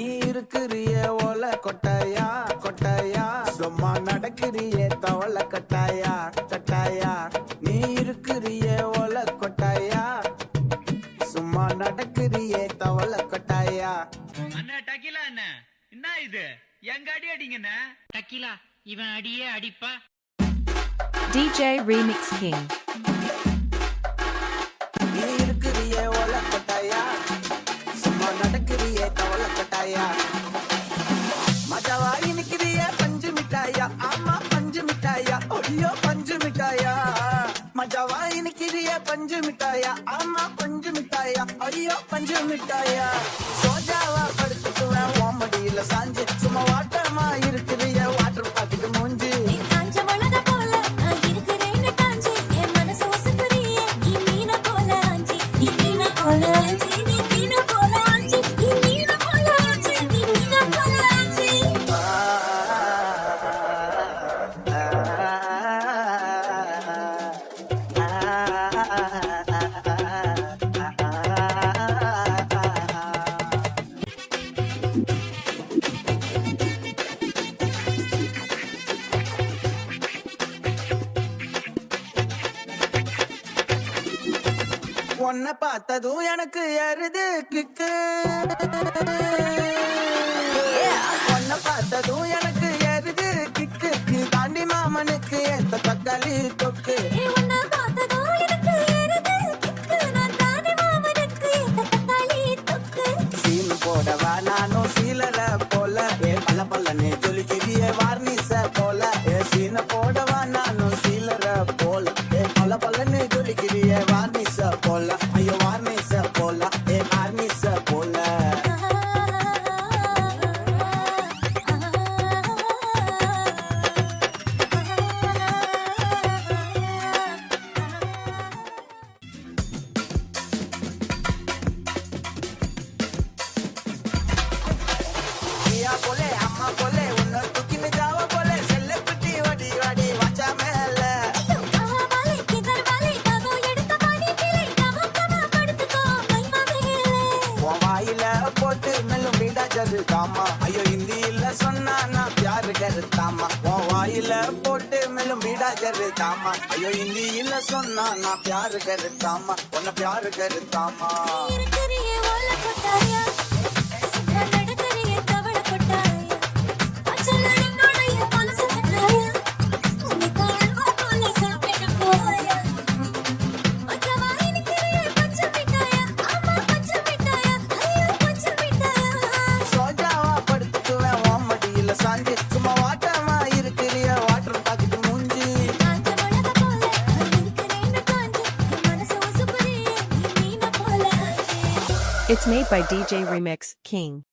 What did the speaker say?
இருக்கிறிய ஓல கொட்டாயா கொட்டாயா? சும்மா நடக்கிறிய தவள கட்டாயா கட்டாயா? நீ இருக்கிறிய ஓல கொட்டாயா? சும்மா நடக்கிறிய தவள கொட்டாயா? அண்ணா டக்கிலா அண்ணா. என்ன இது? எங்க அடி அடிங்கண்ணா? டக்கிலா இவன் அடியே அடிப்பா. DJ Remix King. मजावा इनकी पंज मिटाया आमा पंज मिटाया अयो पंज मिटाया सोच உன்னை பார்த்ததும் எனக்கு எருது கிக்கு. உன்னை பார்த்ததும் எனக்கு எருது கிக்கு. நீ தாண்டி மாமனுக்கு எந்த தக்காளி தொக்கு. உன்னை பார்த்ததும் polea. வீடா ஐயோ ஹிந்தியில சொன்னா நான் பியாரு கருத்தாமா? உன் வாயில போட்டு மேலும் வீடா கருத்தாமா? ஐயோ ஹிந்தியில சொன்னா நான் பியாரு கருத்தாமா? உன்னை பியாரு கருத்தாமா? It's made by DJ Remix King.